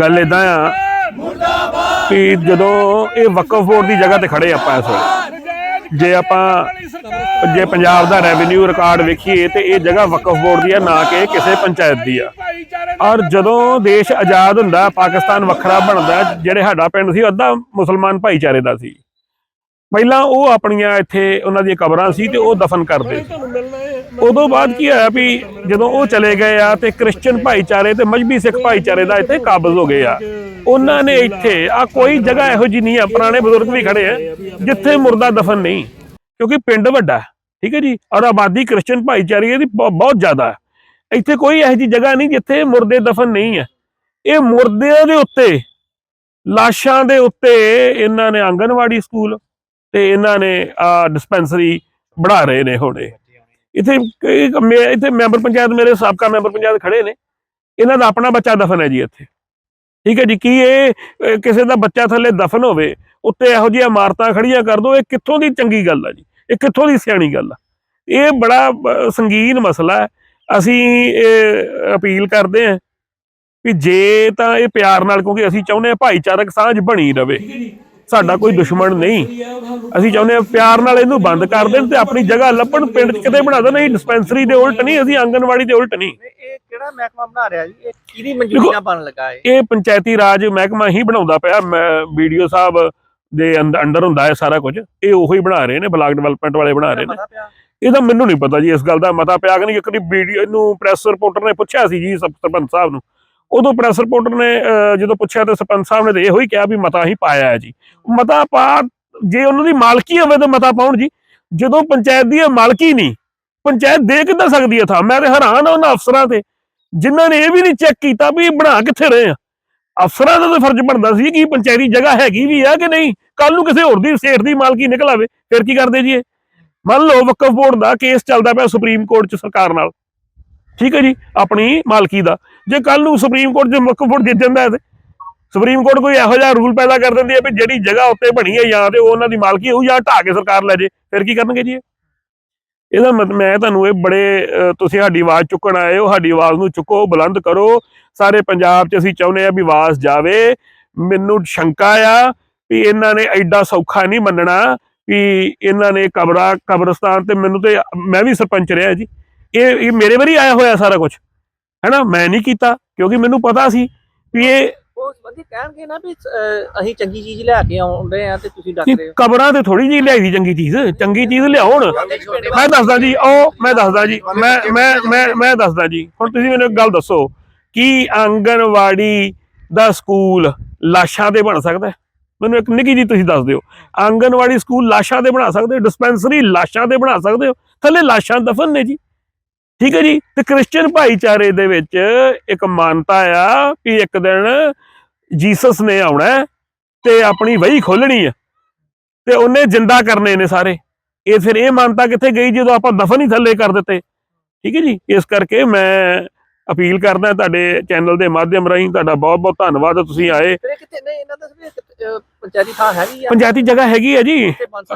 ਗੱਲ ਏਦਾਂ ਆ। ਕਿ ਜਦੋਂ ਇਹ ਵਕਫ ਬੋਰਡ ਦੀ ਜਗ੍ਹਾ ਤੇ ਖੜੇ ਆਪਾਂ ਇਸ ਵੇਲੇ। ਜੇ ਆਪਾਂ ਜੇ ਪੰਜਾਬ ਦਾ ਰੈਵਨਿਊ ਰਿਕਾਰਡ ਵੇਖੀਏ ਤੇ ਇਹ ਜਗ੍ਹਾ ਵਕਫ ਬੋਰਡ ਦੀ ਆ ਨਾ ਕਿ ਕਿਸੇ ਪੰਚਾਇਤ ਦੀ ਆ। ਔਰ ਜਦੋਂ ਦੇਸ਼ ਆਜ਼ਾਦ ਹੁੰਦਾ ਪਾਕਿਸਤਾਨ ਵੱਖਰਾ ਬਣਦਾ ਜਿਹੜੇ ਸਾਡਾ ਪਿੰਡ ਸੀ ਅੱਧਾ ਮੁਸਲਮਾਨ ਭਾਈਚਾਰੇ ਦਾ ਸੀ। ਪਹਿਲਾਂ ਉਹ ਆਪਣੀਆਂ ਇੱਥੇ ਉਹਨਾਂ ਦੀਆਂ ਕਬਰਾਂ ਸੀ ਤੇ ਉਹ ਦਫਨ ਕਰਦੇ ਉਦੋਂ ਬਾਅਦ ਕੀ ਹੋਇਆ ਵੀ ਜਦੋਂ ਉਹ ਚਲੇ ਗਏ ਆ ਤੇ ਕ੍ਰਿਸਚੀਅਨ ਭਾਈਚਾਰੇ ਤੇ ਮਜਬੀ ਸਿੱਖ ਭਾਈਚਾਰੇ ਦਾ ਇੱਥੇ ਕਾਬਜ਼ ਹੋ ਗਏ ਆ। ਉਹਨਾਂ ਨੇ ਇੱਥੇ, ਆ ਕੋਈ ਜਗ੍ਹਾ ਇਹੋ ਜੀ ਨਹੀਂ ਆ, ਪੁਰਾਣੇ ਬਜ਼ੁਰਗ ਵੀ ਖੜੇ ਆ, ਜਿੱਥੇ ਮੁਰਦਾ ਦਫਨ ਨਹੀਂ। ਕਿਉਂਕਿ ਪਿੰਡ ਵੱਡਾ ਠੀਕ ਹੈ ਜੀ? ਔਰ ਆਬਾਦੀ ਕ੍ਰਿਸਚੀਅਨ ਭਾਈਚਾਰੇ ਦੀ ਬਹੁਤ ਜ਼ਿਆਦਾ ਹੈ। ਇੱਥੇ ਕੋਈ ਇਹੋ ਜੀ ਜਗ੍ਹਾ ਨਹੀਂ ਜਿੱਥੇ ਮੁਰਦੇ ਦਫਨ ਨਹੀਂ ਹੈ। ਇਹ ਮੁਰਦੇ ਦੇ ਉੱਤੇ, ਲਾਸ਼ਾਂ ਦੇ ਉੱਤੇ ਇਹਨਾਂ ਨੇ ਆਂਗਨਵਾੜੀ ਸਕੂਲ ਤੇ ਇਹਨਾਂ ਨੇ, ਆ, ਡਿਸਪੈਂਸਰੀ ਬਣਾ ਰਹੇ ਨੇ ਹੁਣੇ। ਇੱਥੇ ਮੇ- ਇੱਥੇ ਮੈਂਬਰ ਪੰਚਾਇਤ ਮੇਰੇ ਸਾਬਕਾ ਮੈਂਬਰ ਪੰਚਾਇਤ ਖੜੇ ਨੇ। ਇਹਨਾਂ ਦਾ ਆਪਣਾ ਬੱਚਾ ਦਫਨ ਹੈ ਜੀ ਇੱਥੇ। ਠੀਕ ਹੈ ਜੀ, ਕੀ ਇਹ ਕਿਸੇ ਦਾ ਬੱਚਾ ਥੱਲੇ ਦਫਨ ਹੋਵੇ, ਉੱਤੇ ਇਹੋ ਜਿਹੀਆਂ ਇਮਾਰਤਾਂ ਖੜੀਆਂ ਕਰ ਦੋ, ਇਹ ਕਿੱਥੋਂ ਦੀ ਚੰਗੀ ਗੱਲ ਆ ਜੀ? ਇਹ ਕਿੱਥੋਂ ਦੀ ਸਿਆਣੀ ਗੱਲ ਆ? ਇਹ ਬੜਾ ਸੰਗੀਨ ਮਸਲਾ ਹੈ। ਅਸੀਂ ਇਹ ਅਪੀਲ ਕਰਦੇ ਹਾਂ ਵੀ ਜੇ ਤਾਂ ਇਹ ਪਿਆਰ ਨਾਲ, ਕਿਉਂਕਿ ਅਸੀਂ ਚਾਹੁੰਦੇ ਹਾਂ ਭਾਈਚਾਰਕ ਸਾਂਝ ਬਣੀ ਰਵੇ। ਸਾਡਾ ਕੋਈ ਦੁਸ਼ਮਣ ਨਹੀਂ। ਅਸੀਂ ਚਾਹੁੰਦੇ ਹਾਂ ਪਿਆਰ ਨਾਲ ਇਹਨੂੰ ਬੰਦ ਕਰ ਦੇਣ ਤੇ ਆਪਣੀ ਜਗ੍ਹਾ ਲੱਭਣ ਪਿੰਡ 'ਚ ਕਿਤੇ ਬਣਾ ਦੇਣ ਨਹੀਂ ਡਿਸਪੈਂਸਰੀ ਦੇ ਉਲਟ ਨਹੀਂ ਅਸੀਂ ਆਂਗਨਵਾੜੀ ਦੇ ਉਲਟ ਨਹੀਂ। ਇਹ ਇਹ ਕਿਹੜਾ ਮਹਿਕਮਾ ਬਣਾ ਰਿਹਾ ਜੀ? ਇਹ ਕਿਹਦੀ ਮਨਜ਼ੂਰੀ ਨਾਲ ਬਣ ਲੱਗਾ ਹੈ ਇਹ ਪੰਚਾਇਤੀ ਰਾਜ ਮਹਿਕਮਾ ਹੀ ਬਣਾਉਂਦਾ ਪਿਆ। ਵੀਡੀਓ ਸਾਹਿਬ ਦੇ ਅੰਡਰ ਹੁੰਦਾ ਹੈ ਸਾਰਾ ਕੁਝ। ਇਹ ਉਹੀ ਹੀ ਬਣਾ ਰਹੇ ਨੇ ਬਲਾਕ ਡਿਵੈਲਪਮੈਂਟ ਵਾਲੇ ਬਣਾ ਰਹੇ ਨੇ। ਪਿਆ। ਇਹਦਾ ਮੈਨੂੰ ਨਹੀਂ ਪਤਾ ਜੀ ਇਸ ਗੱਲ ਦਾ ਮਤਾ ਪਿਆ ਕਿ ਨਹੀਂ। ਇੱਕ ਦੀ ਵੀਡੀਓ ਨੂੰ ਪ੍ਰੈਸ ਰਿਪੋਰਟਰ ਨੇ ਪੁੱਛਿਆ ਸੀ ਜੀ ਸਰ- ਸਰਪੰਚ ਸਾਹਿਬ ਨੂੰ। ਉਦੋਂ ਪ੍ਰੈਸ ਰਿਪੋਰਟਰ ਨੇ ਜਦੋਂ ਪੁੱਛਿਆ ਤਾਂ ਸਰਪੰਚ ਸਾਹਿਬ ਨੇ ਤੇ ਇਹੋ ਹੀ ਕਿਹਾ ਵੀ ਮਤਾ ਹੀ ਪਾਇਆ ਹੈ ਜੀ। ਮਤਾ ਪਾ, ਜੇ ਉਹਨਾਂ ਦੀ ਮਾਲਕੀ ਹੋਵੇ ਤਾਂ ਮਤਾ ਪਾਉਣ ਜੀ। ਜਦੋਂ ਪੰਚਾਇਤ ਦੀ ਮਾਲਕੀ ਨਹੀਂ, ਪੰਚਾਇਤ ਦੇ ਕਿੱਦਾਂ ਸਕਦੀ ਹੈ ਥਾਂ? ਮੈਂ ਤੇ ਹੈਰਾਨ ਆ ਉਹਨਾਂ ਅਫਸਰਾਂ ਤੇ, ਜਿਨ੍ਹਾਂ ਨੇ ਇਹ ਵੀ ਨਹੀਂ ਚੈੱਕ ਕੀਤਾ ਵੀ ਇਹ ਬਣਾ ਕਿੱਥੇ ਰਹੇ ਆ। ਅਫਸਰਾਂ ਦਾ ਤਾਂ ਫਰਜ਼ ਬਣਦਾ ਸੀ ਕਿ ਪੰਚਾਇਤੀ ਜਗ੍ਹਾ ਹੈਗੀ ਵੀ ਆ ਕਿ ਨਹੀਂ? ਕੱਲ ਨੂੰ ਕਿਸੇ ਹੋਰ ਦੀ ਸਟੇਟ ਦੀ ਮਾਲਕੀ ਨਿਕਲ ਆਵੇ, ਫਿਰ ਕੀ ਕਰਦੇ ਜੀ ਇਹ? ਮੰਨ ਲਓ ਵਕਫ ਬੋਰਡ ਦਾ ਕੇਸ ਚੱਲਦਾ ਪਿਆ ਸੁਪਰੀਮ ਕੋਰਟ ਚ ਸਰਕਾਰ ਨਾਲ। ਠੀਕ ਹੈ ਜੀ, ਆਪਣੀ ਮਾਲਕੀ ਦਾ। ਜੇ ਕੱਲ ਨੂੰ ਸੁਪਰੀਮ ਕੋਰਟ ਚ ਮੁੱਖ ਬੋਰਡ ਜਿੱਤ ਜਾਂਦਾ ਹੈ ਸੁਪਰੀਮ ਕੋਰਟ ਕੋਈ ਇਹੋ ਜਿਹਾ ਰੂਲ ਪੈਦਾ ਕਰ ਦਿੰਦੀ ਹੈ ਵੀ ਜਿਹੜੀ ਜਗ੍ਹਾ ਉੱਤੇ ਬਣੀ ਹੈ ਜਾਂ ਤੇ ਉਹਨਾਂ ਦੀ ਮਾਲਕੀ ਹੋਊ ਜਾਂ ਢਾਹ ਕੇ ਸਰਕਾਰ ਲੈ ਜੇ ਫਿਰ ਕੀ ਕਰਨਗੇ ਜੀ ਇਹਦਾ ਮਤ, ਮੈਂ ਤੁਹਾਨੂੰ ਇਹ ਬੜੇ ਤੁਸੀਂ ਸਾਡੀ ਆਵਾਜ਼ ਚੁੱਕਣ ਆਏ ਹੋ, ਸਾਡੀ ਆਵਾਜ਼ ਨੂੰ ਚੁੱਕੋ, ਬੁਲੰਦ ਕਰੋ। ਸਾਰੇ ਪੰਜਾਬ 'ਚ ਅਸੀਂ ਚਾਹੁੰਦੇ ਆ ਵੀ ਆਵਾਜ਼ ਜਾਵੇ। ਮੈਨੂੰ ਸ਼ੰਕਾ ਆ ਵੀ ਇਹਨਾਂ ਨੇ ਐਡਾ ਸੌਖਾ ਨਹੀਂ ਮੰਨਣਾ ਵੀ ਇਹਨਾਂ ਨੇ ਕਬਰਾ, ਕਬਰਸਤਾਨ ਤੇ ਮੈਨੂੰ ਤੇ, ਮੈਂ ਵੀ ਸਰਪੰਚ ਰਿਹਾ ਜੀ। ਇਹ ਇਹ ਮੇਰੇ ਵਾਰੀ ਆਇਆ ਹੋਇਆ ਸਾਰਾ ਕੁਝ ਹੈਨਾ? ਮੈਂ ਨਹੀਂ ਕੀਤਾ ਕਿਉਂਕਿ ਮੈਨੂੰ ਪਤਾ ਸੀ ਵੀ ਇਹ ਉਹ ਬੰਦੇ ਕਹਿਣਗੇ ਨਾ ਵੀ ਅਹ, ਅਸੀਂ ਚੰਗੀ ਚੀਜ਼ ਲੈ ਕੇ ਆਉਂਦੇ ਆ ਤੇ ਤੁਸੀਂ ਡੱਕ ਕਿ ਰਹੇ ਹੋ। ਕਬਰਾਂ ਤੇ ਥੋੜੀ ਜਿਹੀ ਲਿਆਈ ਦੀ ਚੰਗੀ ਚੀਜ਼ ਚੰਗੀ ਚੀਜ਼ ਲਿਆਉਣ। ਮੈਂ ਦੱਸਦਾ ਜੀ ਉਹ ਮੈਂ ਦੱਸਦਾ ਜੀ ਮੈਂ ਮੈਂ ਮੈਂ ਮੈਂ ਦੱਸਦਾ ਜੀ ਹੁਣ ਤੁਸੀਂ ਮੈਨੂੰ ਇੱਕ ਗੱਲ ਦੱਸੋ ਕੀ ਆਂਗਨਵਾੜੀ ਦਾ ਸਕੂਲ ਲਾਸ਼ਾਂ ਤੇ ਬਣ ਸਕਦਾ ਹੈ? ਮੈਨੂੰ ਇੱਕ ਨਿੱਕੀ ਜੀ ਤੁਸੀਂ ਦੱਸ ਦਿਓ ਆਂਗਨਵਾੜੀ ਸਕੂਲ ਲਾਸ਼ਾਂ ਤੇ ਬਣਾ ਸਕਦੇ ਹੋ? ਡਿਸਪੈਂਸਰੀ ਲਾਸ਼ਾਂ ਤੇ ਬਣਾ ਸਕਦੇ ਹੋ? ਥੱਲੇ ਲਾਸ਼ਾਂ ਦਫਨ ਨੇ ਜੀ। ਠੀਕ ਹੈ ਜੀ? ਤੇ ਕ੍ਰਿਸਚੀਅਨ ਭਾਈਚਾਰੇ ਦੇ ਵਿੱਚ ਇੱਕ ਮਾਨਤਾ ਆ ਕਿ ਇੱਕ ਦਿਨ ਜੀਸਸ ਨੇ ਆਉਣਾ ਤੇ ਆਪਣੀ ਵਹੀ ਖੋਲਣੀ ਆ ਤੇ ਉਹਨੇ ਜਿੰਦਾ ਕਰਨੇ ਨੇ ਸਾਰੇ। ਇਹ ਫਿਰ ਇਹ ਮਾਨਤਾ ਕਿੱਥੇ ਗਈ ਜਦੋਂ ਆਪਾਂ ਦਫਨ ਹੀ ਥੱਲੇ ਕਰ ਦਿੱਤੇ। ਠੀਕ ਹੈ ਜੀ? ਇਸ ਕਰਕੇ ਮੈਂ ਅਪੀਲ ਕਰਦਾ ਤੁਹਾਡੇ ਚੈਨਲ ਦੇ ਮਾਧਿਅਮ ਰਾਹੀਂ ਤੁਹਾਡਾ ਬਹੁਤ ਬਹੁਤ ਧੰਨਵਾਦ ਤੁਸੀਂ ਆਏ। ਨਹੀਂ ਇਹਨਾਂ ਦਾ ਪੰਚਾਇਤੀ ਥਾਂ ਹੈਗੀ ਆ। ਪੰਚਾਇਤੀ ਜਗ੍ਹਾ ਹੈਗੀ ਹੈ ਜੀ।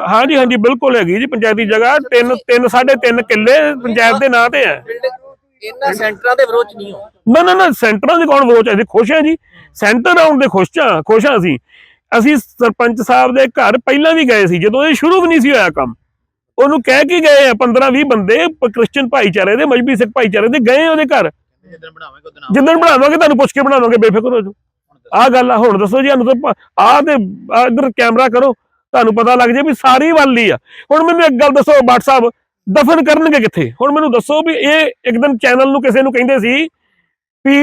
ਹਾਂਜੀ ਹਾਂਜੀ ਬਿਲਕੁਲ ਹੈਗੀ ਜੀ ਪੰਚਾਇਤੀ ਜਗ੍ਹਾ। ਤਿੰਨ ਤਿੰਨ ਸਾਢੇ ਤਿੰਨ ਕਿੱਲੇ ਪੰਚਾਇਤ ਦੇ ਨਾਂ ਤੇ ਹੈ ਇਹਨਾਂ ਸੈਂਟਰਾਂ ਦੇ ਵਿਰੋਧ ਨਹੀਂ ਹੋ। ਨਾ ਨਾ ਨਾ ਸੈਂਟਰਾਂ ਦੀ ਕੌਣ ਵੋਚ ਹੈ ਜੀ ਖੁਸ਼ ਹੈ ਜੀ। ਸੈਂਟਰ ਆਉਣ ਦੇ ਖੁਸ਼ ਆ ਖੁਸ਼ ਹਾਂ ਅਸੀਂ। ਅਸੀਂ ਸਰਪੰਚ ਸਾਹਿਬ ਦੇ ਘਰ ਪਹਿਲਾਂ ਵੀ ਗਏ ਸੀ ਜਦੋਂ ਇਹ ਸ਼ੁਰੂ ਵੀ ਨਹੀਂ ਸੀ ਹੋਇਆ ਕੰਮ। ਉਹਨੂੰ ਕਹਿ ਕੇ ਗਏ ਆ 15 20 ਬੰਦੇ ਕ੍ਰਿਸਚੀਅਨ ਭਾਈਚਾਰੇ ਦੇ ਮਜਬੀ ਸਿੱਖ ਭਾਈਚਾਰੇ ਦੇ ਗਏ ਉਹਦੇ ਘਰ। ਜਿੱਦਣ ਬਣਾਵਾਂਗੇ ਉਦੋਂ ਜਿੱਦਣ ਬਣਾਵਾਂਗੇ ਤੁਹਾਨੂੰ ਪੁੱਛ ਕੇ ਬਣਾਵਾਂਗੇ ਬੇਫਿਕਰ ਹੋ ਜਾਓ। ਆਹ ਗੱਲ ਆ ਹੁਣ ਦੱਸੋ ਜੀ ਸਾਨੂੰ ਤਾਂ ਤੇ ਇੱਧਰ ਕੈਮਰਾ ਕਰੋ ਤੁਹਾਨੂੰ ਪਤਾ ਲੱਗ ਜੇ ਵੀ ਸਾਰੀ ਵੱਲ ਹੀ ਆ। ਹੁਣ ਮੈਨੂੰ ਇੱਕ ਗੱਲ ਦੱਸੋ ਬਾਟ ਸਾਹਿਬ ਦਫਨ ਕਰਨਗੇ ਕਿੱਥੇ? ਹੁਣ ਮੈਨੂੰ ਦੱਸੋ ਵੀ ਇਹ ਇੱਕ ਦਿਨ ਚੈਨਲ ਨੂੰ ਕਿਸੇ ਨੂੰ ਕਹਿੰਦੇ ਸੀ ਵੀ